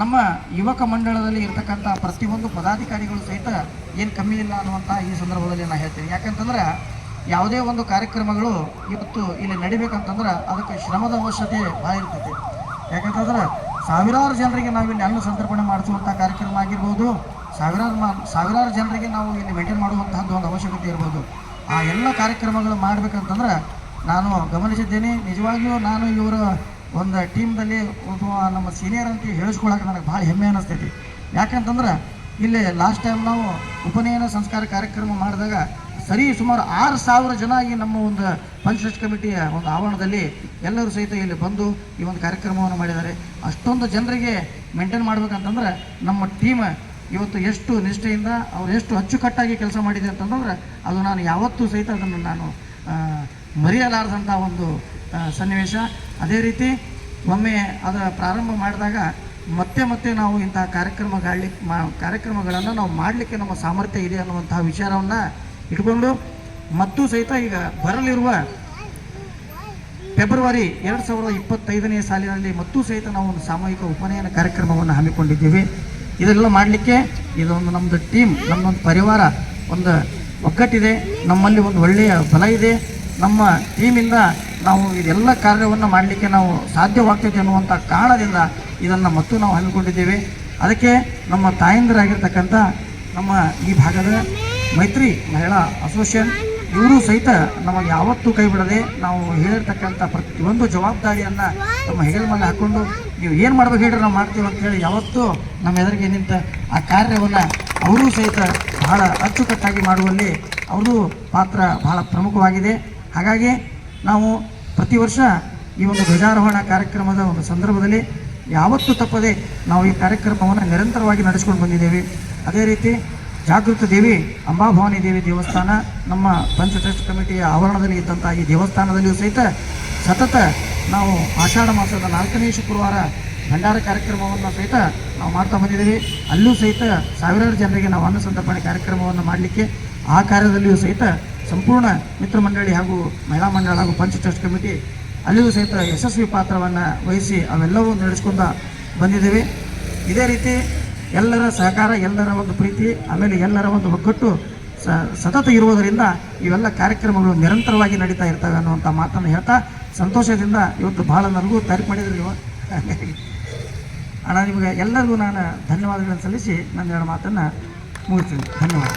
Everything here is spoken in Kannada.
ನಮ್ಮ ಯುವಕ ಮಂಡಳದಲ್ಲಿ ಇರತಕ್ಕಂಥ ಪ್ರತಿಯೊಂದು ಪದಾಧಿಕಾರಿಗಳು ಸಹಿತ ಏನು ಕಮ್ಮಿ ಇಲ್ಲ ಅನ್ನುವಂಥ ಈ ಸಂದರ್ಭದಲ್ಲಿ ನಾನು ಹೇಳ್ತೀನಿ. ಯಾಕಂತಂದ್ರೆ ಯಾವುದೇ ಒಂದು ಕಾರ್ಯಕ್ರಮಗಳು ಇವತ್ತು ಇಲ್ಲಿ ನಡಿಬೇಕಂತಂದ್ರೆ ಅದಕ್ಕೆ ಶ್ರಮದ ಅವಶ್ಯಕತೆ ಭಾಳ ಇರ್ತೈತಿ. ಯಾಕಂತಂದ್ರೆ ಸಾವಿರಾರು ಜನರಿಗೆ ನಾವು ಇಲ್ಲಿ ಅನ್ನ ಸಂತರ್ಪಣೆ ಮಾಡಿಸುವಂಥ ಕಾರ್ಯಕ್ರಮ ಆಗಿರ್ಬೋದು, ಸಾವಿರಾರು ಮಾ, ಸಾವಿರಾರು ಜನರಿಗೆ ನಾವು ಇಲ್ಲಿ ಮೇಂಟೈನ್ ಮಾಡುವಂತಹದ್ದು ಒಂದು ಅವಶ್ಯಕತೆ ಇರ್ಬೋದು. ಆ ಎಲ್ಲ ಕಾರ್ಯಕ್ರಮಗಳು ಮಾಡಬೇಕಂತಂದ್ರೆ ನಾನು ಗಮನಿಸಿದ್ದೇನೆ. ನಿಜವಾಗಿಯೂ ನಾನು ಇವರ ಒಂದು ಟೀಮ್ದಲ್ಲಿ ಒಬ್ಬ ನಮ್ಮ ಸೀನಿಯರ್ ಅಂತ ಹೇಳಿಸ್ಕೊಳಕ್ಕೆ ನನಗೆ ಭಾಳ ಹೆಮ್ಮೆ ಅನ್ನಿಸ್ತೈತಿ ಯಾಕಂತಂದ್ರೆ ಇಲ್ಲಿ ಲಾಸ್ಟ್ ಟೈಮ್ ನಾವು ಉಪನಯನ ಸಂಸ್ಕಾರ ಕಾರ್ಯಕ್ರಮ ಮಾಡಿದಾಗ ಸರಿ ಸುಮಾರು ಆರು ಸಾವಿರ ಜನ ಈ ನಮ್ಮ ಒಂದು ಪಂಚಾಯತ್ ಕಮಿಟಿಯ ಒಂದು ಆವರಣದಲ್ಲಿ ಎಲ್ಲರೂ ಸಹಿತ ಇಲ್ಲಿ ಬಂದು ಈ ಒಂದು ಕಾರ್ಯಕ್ರಮವನ್ನು ಮಾಡಿದ್ದಾರೆ. ಅಷ್ಟೊಂದು ಜನರಿಗೆ ಮೇಂಟೈನ್ ಮಾಡ್ಬೇಕಂತಂದ್ರೆ ನಮ್ಮ ಟೀಮ್ ಇವತ್ತು ಎಷ್ಟು ನಿಷ್ಠೆಯಿಂದ ಅವ್ರು ಎಷ್ಟು ಅಚ್ಚುಕಟ್ಟಾಗಿ ಕೆಲಸ ಮಾಡಿದೆ ಅಂತಂದ್ರೆ ಅದು ನಾನು ಯಾವತ್ತೂ ಸಹಿತ ಅದನ್ನು ನಾನು ಮರೆಯಲಾರ್ದಂಥ ಒಂದು ಸನ್ನಿವೇಶ. ಅದೇ ರೀತಿ ಒಮ್ಮೆ ಅದರ ಪ್ರಾರಂಭ ಮಾಡಿದಾಗ ಮತ್ತೆ ಮತ್ತೆ ನಾವು ಇಂತಹ ಕಾರ್ಯಕ್ರಮಗಾಳಿ ಮಾ ಕಾರ್ಯಕ್ರಮಗಳನ್ನು ನಾವು ಮಾಡಲಿಕ್ಕೆ ನಮ್ಮ ಸಾಮರ್ಥ್ಯ ಇದೆ ಅನ್ನುವಂತಹ ವಿಚಾರವನ್ನು ಇಟ್ಕೊಂಡು ಮತ್ತು ಸಹಿತ ಈಗ ಬರಲಿರುವ ಫೆಬ್ರವರಿ ಎರಡು ಸಾವಿರದ ಇಪ್ಪತ್ತೈದನೇ ಸಾಲಿನಲ್ಲಿ ಮತ್ತೂ ಸಹಿತ ನಾವು ಒಂದು ಸಾಮೂಹಿಕ ಉಪನಯನ ಕಾರ್ಯಕ್ರಮವನ್ನು ಹಮ್ಮಿಕೊಂಡಿದ್ದೀವಿ. ಇದೆಲ್ಲ ಮಾಡಲಿಕ್ಕೆ ಇದೊಂದು ನಮ್ಮದು ಟೀಮ್ ನಮ್ಮೊಂದು ಪರಿವಾರ, ಒಂದು ಒಗ್ಗಟ್ಟಿದೆ. ನಮ್ಮಲ್ಲಿ ಒಂದು ಒಳ್ಳೆಯ ಬಲ ಇದೆ. ನಮ್ಮ ಟೀಮಿಂದ ನಾವು ಇದೆಲ್ಲ ಕಾರ್ಯವನ್ನು ಮಾಡಲಿಕ್ಕೆ ನಾವು ಸಾಧ್ಯವಾಗ್ತೈತೆ ಅನ್ನುವಂಥ ಕಾರಣದಿಂದ ಇದನ್ನು ಮತ್ತು ನಾವು ಹಮ್ಮಿಕೊಂಡಿದ್ದೇವೆ. ಅದಕ್ಕೆ ನಮ್ಮ ತಾಯಂದಿರಾಗಿರ್ತಕ್ಕಂಥ ನಮ್ಮ ಈ ಭಾಗದ ಮೈತ್ರಿ ಮಹಿಳಾ ಅಸೋಸಿಯೇಷನ್ ಇವರು ಸಹಿತ ನಮಗೆ ಯಾವತ್ತೂ ಕೈ ಬಿಡದೆ ನಾವು ಹೇಳಿರ್ತಕ್ಕಂಥ ಪ್ರತಿಯೊಂದು ಜವಾಬ್ದಾರಿಯನ್ನು ನಮ್ಮ ಹೆಗಲ ಮೇಲೆ ಹಾಕ್ಕೊಂಡು ನೀವು ಏನು ಮಾಡ್ಬೇಕು ಹೇಳಿ ನಾವು ಮಾಡ್ತೀವಿ ಅಂತ ಹೇಳಿ ಯಾವತ್ತೂ ನಮ್ಮ ಎದುರಿಗೆ ನಿಂತ ಆ ಕಾರ್ಯವನ್ನು ಅವರೂ ಸಹಿತ ಬಹಳ ಅಚ್ಚುಕಟ್ಟಾಗಿ ಮಾಡುವಲ್ಲಿ ಅವ್ರದ್ದು ಪಾತ್ರ ಬಹಳ ಪ್ರಮುಖವಾಗಿದೆ. ಹಾಗಾಗಿ ನಾವು ಪ್ರತಿ ವರ್ಷ ಈ ಒಂದು ಧ್ವಜಾರೋಹಣ ಕಾರ್ಯಕ್ರಮದ ಒಂದು ಸಂದರ್ಭದಲ್ಲಿ ಯಾವತ್ತೂ ತಪ್ಪದೆ ನಾವು ಈ ಕಾರ್ಯಕ್ರಮವನ್ನು ನಿರಂತರವಾಗಿ ನಡೆಸ್ಕೊಂಡು ಬಂದಿದ್ದೇವೆ. ಅದೇ ರೀತಿ ಜಾಗೃತ ದೇವಿ ಅಂಬಾಭವಾನಿ ದೇವಿ ದೇವಸ್ಥಾನ ನಮ್ಮ ಪಂಚ ಟ್ರಸ್ಟ್ ಕಮಿಟಿಯ ಆವರಣದಲ್ಲಿ ಇದ್ದಂಥ ಈ ದೇವಸ್ಥಾನದಲ್ಲಿಯೂ ಸಹಿತ ಸತತ ನಾವು ಆಷಾಢ ಮಾಸದ ನಾಲ್ಕನೇ ಶುಕ್ರವಾರ ಭಂಡಾರ ಕಾರ್ಯಕ್ರಮವನ್ನು ಸಹಿತ ನಾವು ಮಾಡ್ತಾ ಬಂದಿದ್ದೀವಿ. ಅಲ್ಲೂ ಸಹಿತ ಸಾವಿರಾರು ಜನರಿಗೆ ನಾವು ಅನ್ನ ಸಂತರ್ಪಣೆ ಕಾರ್ಯಕ್ರಮವನ್ನು ಮಾಡಲಿಕ್ಕೆ ಆ ಕಾರ್ಯದಲ್ಲಿಯೂ ಸಹಿತ ಸಂಪೂರ್ಣ ಮಿತ್ರ ಮಂಡಳಿ ಹಾಗೂ ಮಹಿಳಾ ಮಂಡಳ ಹಾಗೂ ಪಂಚ ಟ್ರಸ್ಟ್ ಕಮಿಟಿ ಅಲ್ಲಿಯೂ ಸಹಿತ ಯಶಸ್ವಿ ಪಾತ್ರವನ್ನು ವಹಿಸಿ ಅವೆಲ್ಲವೂ ನಡೆಸ್ಕೊಂಡ ಬಂದಿದ್ದೇವೆ. ಇದೇ ರೀತಿ ಎಲ್ಲರ ಸಹಕಾರ, ಎಲ್ಲರ ಒಂದು ಪ್ರೀತಿ, ಆಮೇಲೆ ಎಲ್ಲರ ಒಂದು ಒಗ್ಗಟ್ಟು ಸತತ ಇರುವುದರಿಂದ ಇವೆಲ್ಲ ಕಾರ್ಯಕ್ರಮಗಳು ನಿರಂತರವಾಗಿ ನಡೀತಾ ಇರ್ತವೆ ಅನ್ನುವಂಥ ಮಾತನ್ನು ಹೇಳ್ತಾ ಸಂತೋಷದಿಂದ ಇವತ್ತು ಭಾಳ ನನಗೂ ತಾರೀಫ್ ಮಾಡಿದ್ರಿ ಅಣ್ಣ, ನಿಮಗೆ ಎಲ್ಲರಿಗೂ ನಾನು ಧನ್ಯವಾದಗಳನ್ನು ಸಲ್ಲಿಸಿ ನನ್ನ ಎರಡು ಮಾತನ್ನು ಮುಗಿಸ್ತೀನಿ. ಧನ್ಯವಾದ.